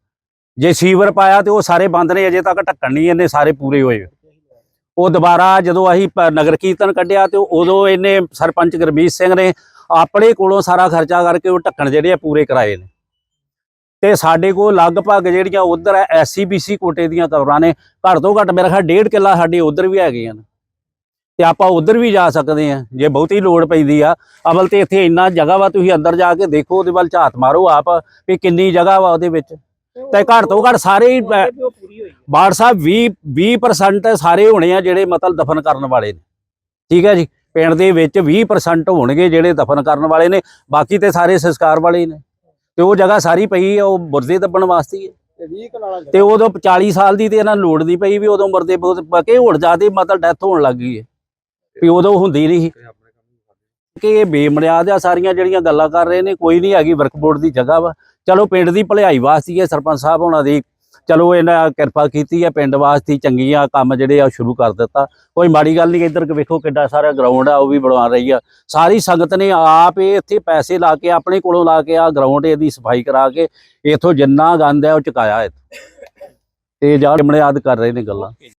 ਜੇ ਸੀਵਰ ਪਾਇਆ ਤੇ ਉਹ ਸਾਰੇ ਬੰਦ ਨੇ, ਅਜੇ ਤੱਕ ਢੱਕਣ ਨਹੀਂ ਇਹਨੇ ਸਾਰੇ ਪੂਰੇ ਹੋਏ। ਉਹ ਦੁਬਾਰਾ ਜਦੋਂ ਅਸੀਂ ਪ- ਨਗਰ ਕੀਰਤਨ ਕੱਢਿਆ ਤੇ ਉਦੋਂ ਇਹਨੇ ਸਰਪੰਚ ਗੁਰਮੀਤ ਸਿੰਘ ਨੇ ਆਪਣੇ ਕੋਲੋਂ ਸਾਰਾ ਖਰਚਾ ਕਰਕੇ ਉਹ ਢੱਕਣ ਜਿਹੜੇ ਆ ਪੂਰੇ ਕਰਾਏ ਨੇ। ਤੇ ਸਾਡੇ ਕੋਲ ਲਗਭਗ ਜਿਹੜੀਆਂ ਉਧਰ ਐਸਸੀਬੀਸੀ ਕੋਟੇ ਦੀਆਂ ਕਬਰਾਂ ਨੇ, ਘੱਟ ਤੋਂ ਘੱਟ ਮੇਰਾ ਖਿਆਲ ਡੇਢ ਕਿੱਲਾ ਸਾਡੇ ਉਧਰ ਵੀ ਹੈਗੀਆਂ ਨੇ ਤੇ ਆਪਾਂ ਉਧਰ ਵੀ ਜਾ ਸਕਦੇ ਆ ਜੇ ਬਹੁਤੀ ਲੋੜ ਪੈਂਦੀ ਆ। ਅਵਲ ਤੇ ਇੱਥੇ ਇੰਨਾ ਜਗ੍ਹਾ ਵਾ, ਤੁਸੀਂ ਅੰਦਰ ਜਾ ਕੇ ਦੇਖੋ, ਉਹਦੇ ਵੱਲ ਝਾਤ ਮਾਰੋ ਆਪ, ਵੀ ਕਿੰਨੀ ਜਗ੍ਹਾ ਵਾ ਉਹਦੇ ਵਿੱਚ। ਤੇ ਘੱਟ ਤੋਂ ਘੱਟ ਸਾਰੇ ਹੀ ਬਾੜ ਸਾਹਿਬ 20 20% ਸਾਰੇ ਹੋਣੇ ਆ ਜਿਹੜੇ ਮਤਲਬ ਦਫਨ ਕਰਨ ਵਾਲੇ ਨੇ। ਠੀਕ ਹੈ ਜੀ? ਪਿੰਡ ਦੇ ਵਿੱਚ 20% ਹੋਣਗੇ ਜਿਹੜੇ ਦਫਨ ਕਰਨ ਵਾਲੇ ਨੇ ਬਾਕੀ ਤੇ ਸਾਰੇ ਸੰਸਕਾਰ ਵਾਲੇ ਨੇ। ਤੇ ਉਹ ਜਗ੍ਹਾ ਸਾਰੀ ਪਈ ਆ ਉਹ ਮੁਰਦੇ ਦੱਬਣ ਵਾਸਤੇ ਹੀ ਤੇ ਉਦੋਂ 40 ਸਾਲ ਦੀ ਤੇ ਇਹਨਾਂ ਲੋੜ ਨਹੀਂ ਪਈ ਵੀ ਉਦੋਂ ਮੁਰਦੇ ਪਕੇ ਹੁਣ ਜਿਆਦੇ ਮਤਲਬ ਡੈਥ ਹੋਣ ਲੱਗ ਗਈ ਹੈ। ਵੀ ਉਦੋਂ ਹੁੰਦੀ ਨਹੀਂ ਸੀ। ਕਿ ਇਹ ਬੇਮਰਿਆਦ ਆ ਸਾਰੀਆਂ ਜਿਹੜੀਆਂ ਗੱਲਾਂ ਕਰ ਰਹੇ ਨੇ ਕੋਈ ਨਹੀਂ ਹੈਗੀ ਵਰਕ ਬੋਰਡ ਦੀ ਜਗ੍ਹਾ ਵਾ। ਚਲੋ ਪਿੰਡ ਦੀ ਭਲਾਈ ਵਾਸਤੇ ਹੈ ਸਰਪੰਚ ਸਾਹਿਬ ਉਹਨਾਂ ਦੀ। ਚਲੋ ਇਹਨਾਂ ਕਿਰਪਾ ਕੀਤੀ ਹੈ, ਪਿੰਡ ਵਾਸਤੇ ਚੰਗੀਆਂ ਕੰਮ ਜਿਹੜੇ ਆ ਉਹ ਸ਼ੁਰੂ ਕਰ ਦਿੱਤਾ। ਕੋਈ ਮਾੜੀ ਗੱਲ ਨਹੀਂ, ਇੱਧਰ ਵੇਖੋ ਕਿੱਡਾ ਸਾਰਾ ਗਰਾਊਂਡ ਆ, ਉਹ ਵੀ ਬਣਵਾ ਰਹੀ ਆ। ਸਾਰੀ ਸੰਗਤ ਨੇ ਆਪ ਇਹ ਇੱਥੇ ਪੈਸੇ ਲਾ ਕੇ, ਆਪਣੇ ਕੋਲੋਂ ਲਾ ਕੇ ਆ ਗਰਾਊਂਡ ਇਹਦੀ ਸਫ਼ਾਈ ਕਰਾ ਕੇ, ਇਥੋਂ ਜਿੰਨਾ ਗੰਦ ਹੈ ਉਹ ਚੁਕਾਇਆ ਇੱਥੇ। ਤੇ ਜਾ ਬੁਨਿਆਦ ਕਰ ਰਹੇ ਨੇ ਗੱਲਾਂ।